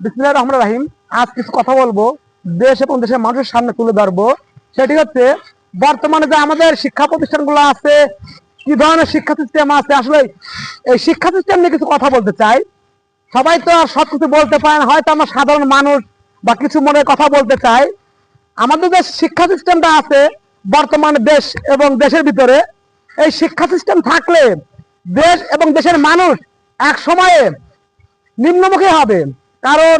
বিসমিল্লাহির রহমানির রহিম। আজ কিছু কথা বলব, দেশ এবং দেশের মানুষের সামনে তুলে ধরবো। সেটি হচ্ছে, বর্তমানে যে আমাদের শিক্ষা প্রতিষ্ঠানগুলো আছে, কি ধরনের শিক্ষা সিস্টেম আছে, আসলে এই শিক্ষা সিস্টেম নিয়ে কিছু কথা বলতে চাই। সবাই তো আর সবকিছু বলতে পারে হয়তো আমরা সাধারণ মানুষ বা কিছু মনে কথা বলতে চাই। আমাদের যে শিক্ষা সিস্টেমটা আছে, বর্তমানে দেশ এবং দেশের ভিতরে, এই শিক্ষা সিস্টেম থাকলে দেশ এবং দেশের মানুষ এক সময়ে নিম্নমুখী হবে। কারণ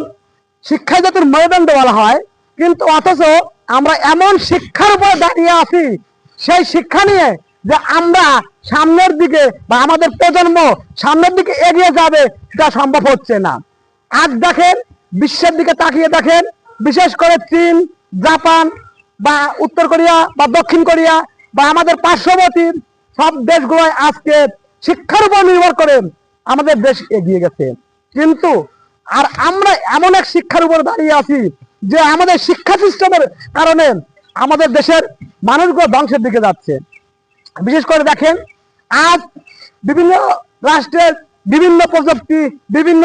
শিক্ষায় যত মেরুদণ্ড বলা হয়, কিন্তু অথচ আমরা এমন শিক্ষার উপরে দাঁড়িয়ে আছি, সেই শিক্ষা নিয়ে যে আমরা সামনের দিকে বা আমাদের প্রজন্ম সামনের দিকে এগিয়ে যাবে, সেটা সম্ভব হচ্ছে না। আজ দেখেন, বিশ্বের দিকে তাকিয়ে দেখেন, বিশেষ করে চীন, জাপান বা উত্তর কোরিয়া বা দক্ষিণ কোরিয়া বা আমাদের পার্শ্ববর্তী সব দেশগুলোয় আজকে শিক্ষার উপর নির্ভর করে আমাদের দেশ এগিয়ে গেছে। কিন্তু আর আমরা এমন এক শিক্ষার উপর দাঁড়িয়ে আছি যে আমাদের শিক্ষা সিস্টেমের কারণে আমাদের দেশের মানুষগুলো ধ্বংসের দিকে যাচ্ছে। বিশেষ করে দেখেন, আজ বিভিন্ন রাষ্ট্রের বিভিন্ন প্রযুক্তি, বিভিন্ন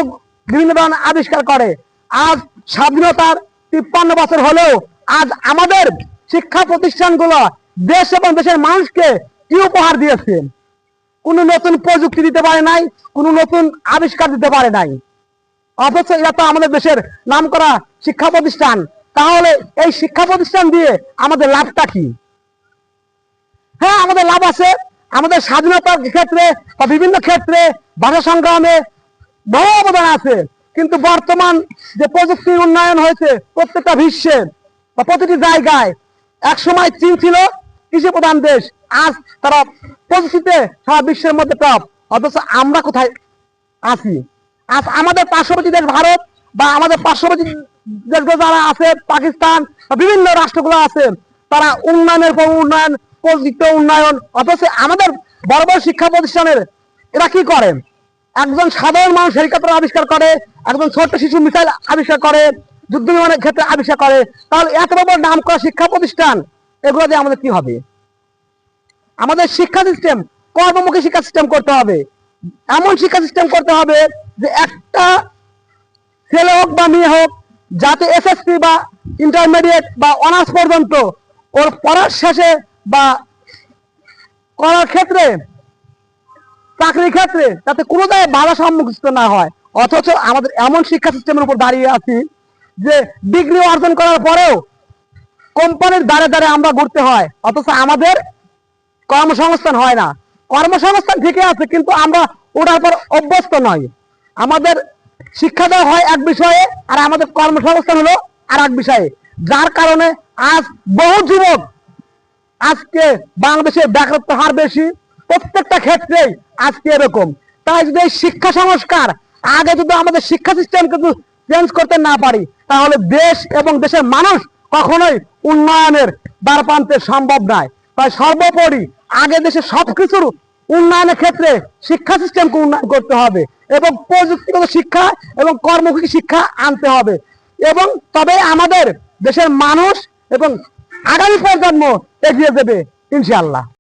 বিভিন্ন ধরনের আবিষ্কার করে। আজ স্বাধীনতার তিপ্পান্ন বছর হলেও আজ আমাদের শিক্ষা প্রতিষ্ঠানগুলো দেশ এবং দেশের মানুষকে কি উপহার দিয়েছে? কোনো নতুন প্রযুক্তি দিতে পারে নাই, কোনো নতুন আবিষ্কার দিতে পারে নাই। অথচ এরা তো আমাদের দেশের নাম করা শিক্ষা প্রতিষ্ঠান। তাহলে এই শিক্ষা প্রতিষ্ঠান দিয়ে আমাদের লাভটা কি? হ্যাঁ আমাদের লাভ আছে। আমাদের স্বাধীনতার ক্ষেত্রে বা বিভিন্ন ক্ষেত্রে ভাষা সংগ্রামে বহু অবদান আছে। কিন্তু বর্তমান যে প্রযুক্তির উন্নয়ন হয়েছে প্রত্যেকটা বিশ্বে বা প্রতিটি জায়গায় এক সময় চীন ছিল, কৃষি প্রধান দেশ। আজ তারা প্রযুক্তিতে সারা বিশ্বের মধ্যে টপ। অথচ আমরা কোথায় আছি? আমাদের পার্শ্ববর্তী দেশ ভারত বা আমাদের পার্শ্ববর্তী দেশগুলো যারা আছে, পাকিস্তান বিভিন্ন রাষ্ট্রগুলো আছে, তারা উন্নয়নের পর উন্নয়ন প্রযুক্তি উন্নয়ন, অথচ আমাদের বড় বড় শিক্ষা প্রতিষ্ঠানের এরা কি করে? একজন সাধারণ মানুষ হেলিকপ্টার আবিষ্কার করে, একজন ছোট্ট শিশু মিসাইল আবিষ্কার করে, যুদ্ধ বিমানের ক্ষেত্রে আবিষ্কার করে, তাহলে এত বড় নাম করা শিক্ষা প্রতিষ্ঠান, এগুলো দিয়ে আমাদের কি হবে? আমাদের শিক্ষা সিস্টেম কর্মমুখী শিক্ষা সিস্টেম করতে হবে। এমন শিক্ষা সিস্টেম করতে হবে যে একটা ছেলে হোক বা মেয়ে হোক, যাতে এসএসসি বা ইন্টারমিডিয়েট বা অনার্স পর্যন্ত ওর পড়ার শেষে বা করার ক্ষেত্রে, চাকরির ক্ষেত্রে যাতে কোনো জায়গায় বাধা সম্মুখীন না হয়। অথচ আমাদের এমন শিক্ষা সিস্টেমের উপর দাঁড়িয়ে আছি যে ডিগ্রি অর্জন করার পরেও কোম্পানির দ্বারে দ্বারে আমরা ঘুরতে হয়। অথচ আমাদের কর্মসংস্থান হয় না। কর্মসংস্থান ঠিকই আছে, কিন্তু আমরা ওটার পর অভ্যস্ত নয় আমাদের শিক্ষা দেওয়া হয় এক বিষয়ে, আর আমাদের কর্মসংস্থান হলো আর এক বিষয়ে। যার কারণে আজ বহু যুবক আজকে বাংলাদেশে বেকারত্ব হার বেশি, প্রত্যেকটা ক্ষেত্রেই আজকে এরকম। তাই যদি এই শিক্ষা সংস্কার আগে যদি আমাদের শিক্ষা সিস্টেম কিন্তু চেঞ্জ করতে না পারি, তাহলে দেশ এবং দেশের মানুষ কখনোই উন্নয়নের দ্বার প্রান্তে সম্ভব নয়। তাই সর্বোপরি আগে দেশে সবকিছুর উন্নয়নের ক্ষেত্রে শিক্ষা সিস্টেমকে উন্নয়ন করতে হবে। এবং প্রযুক্তিগত শিক্ষা এবং কর্মমুখী শিক্ষা আনতে হবে। এবং তবে আমাদের দেশের মানুষ এবং আগামী প্রজন্ম এগিয়ে দেবে ইনশাআল্লাহ।